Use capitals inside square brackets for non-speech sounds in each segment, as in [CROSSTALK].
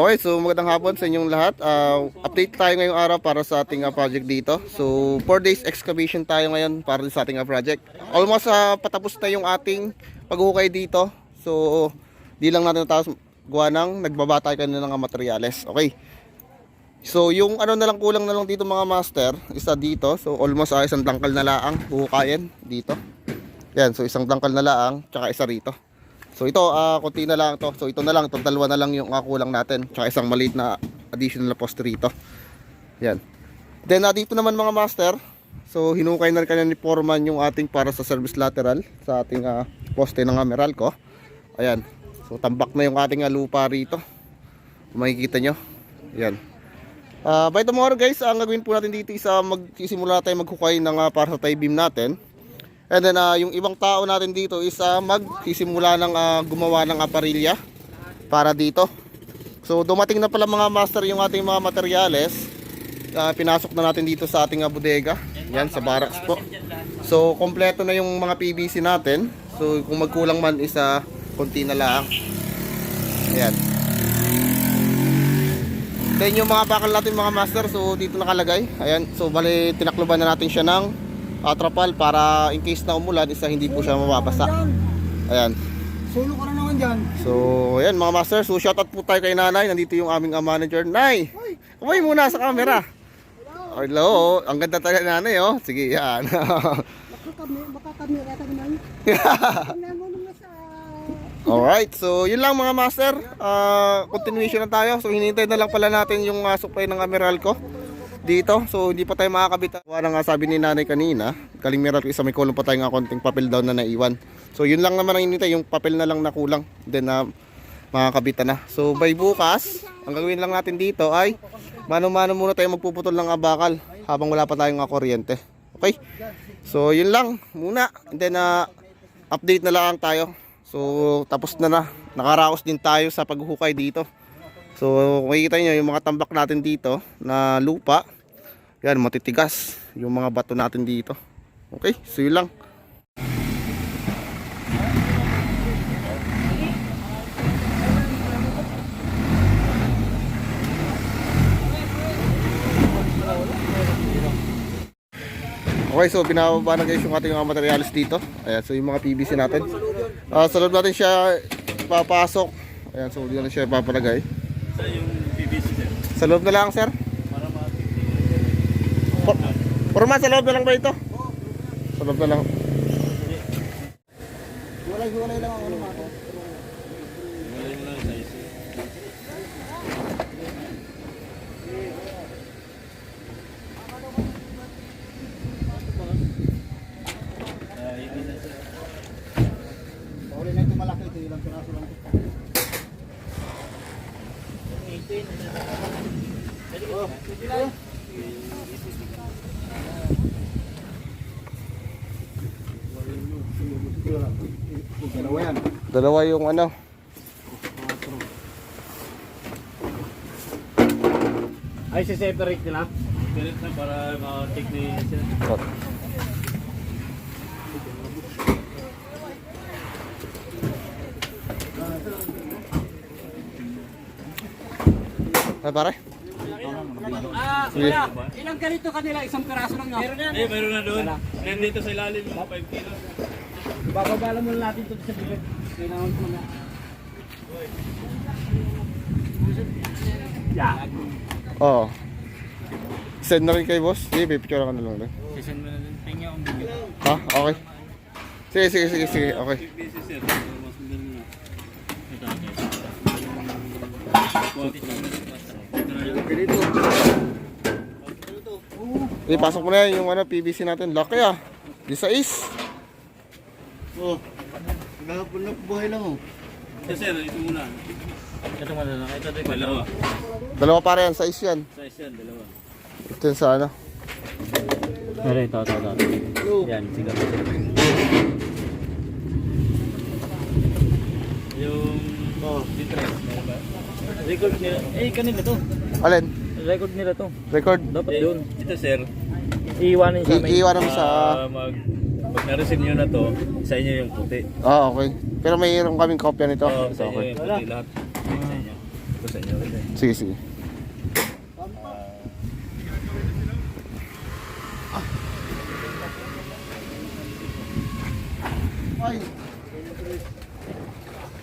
Okay, so magandang hapon sa inyong lahat. Ah, update tayo ngayong araw para sa ating ah, project dito. So, 4 days excavation tayo ngayon para sa ating ah, project. Almost ah, patapos na yung ating paghukay dito. So, di lang natin natapos gawa ng nagbabatay ka na ng ah, materyales. Okay. So, yung ano na lang kulang na lang dito mga master, isa dito. So, almost ah, isang tangkal na laang huhukayin dito. Yan, so isang tangkal na laang, tsaka isa rito. So ito, ah konti na lang to. So ito na lang, itong dalawa na lang yung uh, kulang natin. Tsaka isang maliit na additional na poste rito. Yan. Then ah, dito naman mga master, so hinukay na rin kanya ni Foreman yung ating para sa service lateral sa ating ah, poste ng Ameral ko. Ayan. So tambak na yung ating lupa rito. Makikita nyo. Ayan. Ah, by tomorrow guys, ang gagawin po natin dito is ah, magsisimula tayo maghukay ng ah, para sa tie beam natin. And then ah, yung ibang tao natin dito is ah, magsisimula ng ah, gumawa ng aparilya para dito. So dumating na pala mga master yung ating mga materyales. Ah, pinasok na natin dito sa ating ah, bodega. Yan sa barracks po. So kompleto na yung mga PVC natin. So kung magkulang man is ah, konti na lang. Ayan. Then yung mga bakal natin mga master, so dito nakalagay. Ayan, so bali tinakluban na natin siya ng uh, trapal para in case na umulan, isa hindi po siya mababasa. Ayan. Solo ka na naman dyan. So, ayan mga master, so shoutout po tayo kay nanay. Nandito yung aming uh, manager. Nay! Kumay muna sa camera. Hello, ang ganda talaga nanay oh. Sige, yan. Baka kami, rata naman. [LAUGHS] Alright, so yun lang mga master. Ah, continuation na tayo. So hinintay na lang pala natin yung uh, supply ng Amiral ko dito. So hindi pa tayo makakabit. Wala nga sabi ni nanay kanina, kaling meron isa may kulong pa tayo nga konting papel down na naiwan. So yun lang naman ang hinintay, yung papel na lang na kulang. Then na makakabit na. So by bukas, ang gagawin lang natin dito ay mano-mano muna tayo magpuputol ng abakal habang wala pa tayong uh, kuryente. Okay? So yun lang muna. And then uh, update na lang tayo. So tapos na na. Nakaraos din tayo sa paghuhukay dito. So makikita nyo yung mga tambak natin dito na lupa. Yan matitigas yung mga bato natin dito. Okay, so yun lang. Okay, so binababa na guys yung ating mga materials dito. Ayan, so yung mga PVC natin. Ah, sa loob natin siya papasok. Ayan, so dito na siya papalagay. Sa yung PVC sir. Sa loob na lang, sir. Para For, forma, sa loob na lang ba ito? Sa loob na lang. Hiwalay-hiwalay lang ang ano mga Malay mo lang. Ah, yun na ito malaki, ito ilang piraso lang. Dalawa yan. Dalawa yung ano. Ay, si-separate nila? Ganit na para ma-take ni sir. Ay, pare. Ah, kuya, ilang ganito kanila? Isang piraso lang Meron yan. Eh, meron na doon. Nandito sa ilalim yung 5 kilo. Bababala muna natin ito sa bibig. Kailangan ko na. Yeah. Oo. Send na rin kay boss. Sige, pipicture ka na lang. rin. Sisend mo na din. Tingnan ang video. Ha? Okay. Sige, sige, sige, sige. Okay. Na. Ito, okay. Quantity na Ito na yun. Sige, pasok mo na yan yung ano, PVC natin. Laki ah. Di sa is. Oh, nagahapon na buhay lang oh. Sir, ito muna. Ito muna lang. Ito ito. Dalawa. Dalawa pare yan, sa is yan. Size yan, dalawa. Ito yung sa ano. Pero ito, ito, ito. Yan, sige. Yung oh, ba? Record nila. Eh, kanila to. Alin? Record nila to. Record? Dapat doon. Ito, sir. Iiwanin I- iiwanan mo sa... Ah, mag, pag na-receive nyo na to, sa inyo yung puti. Ah, okay. Pero mayroon kaming kopya nito. Oo, sa inyo Okay. yung puti lahat. Sa inyo. Ito sa inyo. Sige, sige. Ay.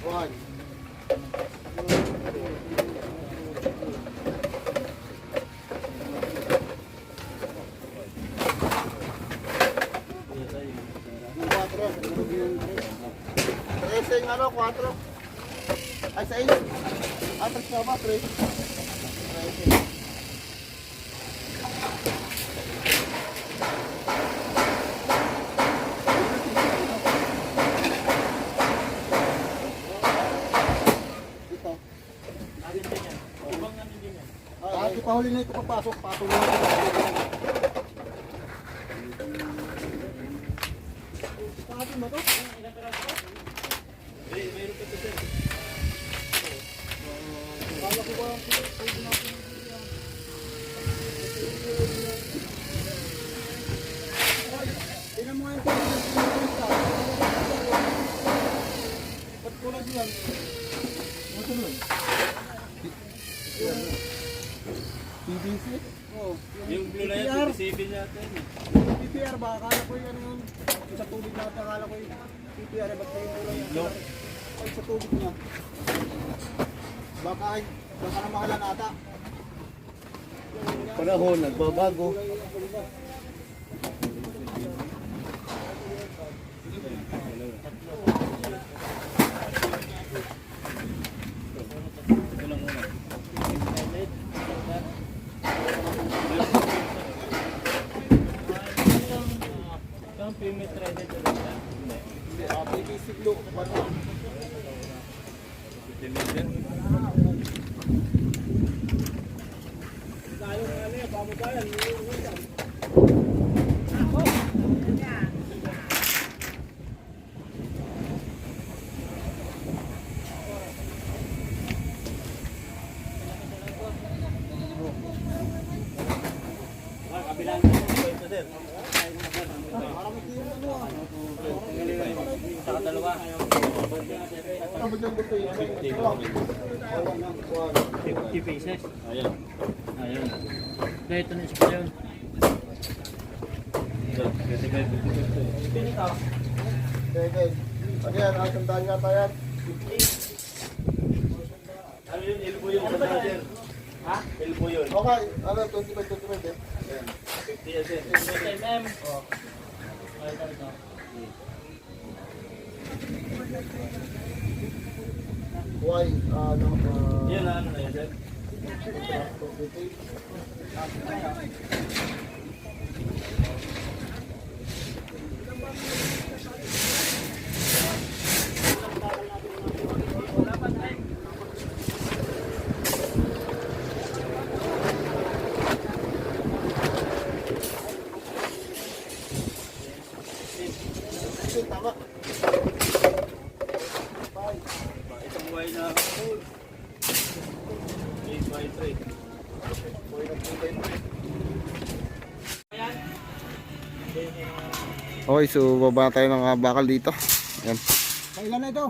One. 4. Ay, 6. Ah, 3 na ba? 3. Dito. Ah, di pa huli na ito papasok. Pasok na ito. Pagkakin mo to? Kala ko natin. PVC? Oo. Yung blue na yan, PPR. 27 yata yun. PPR ba? Akala ko ano yun. Sa tubig natin, akala ko yung PPR. Ba't kayo lang yan? Ay, sa tubig niya. Baka, baka na mahalan ata. Panahon, nagbabago. Yung payment ready to Ah, PVC blue. Ano? Parang may tiyong ano ah. Saka dalawa. Ano ba dyan buto yun? Wala na. Wala. 50 pieces. Ayan. Ayun. Kaya ito na isa pa yun. Ano yan? Ah, sandaan nga tayo. Ano yun? Elbow yun sa sir. Ha? Elbow yun. Okay, ano, 25, 25 eh. 50 yan sir. 50 mm. Oh. Ay, ito, ito. Why? Ah, ano, ah, Yan na ano na yan sir. Okay, Okay, so baba tayo ng bakal dito. Yan. Kailan na ito?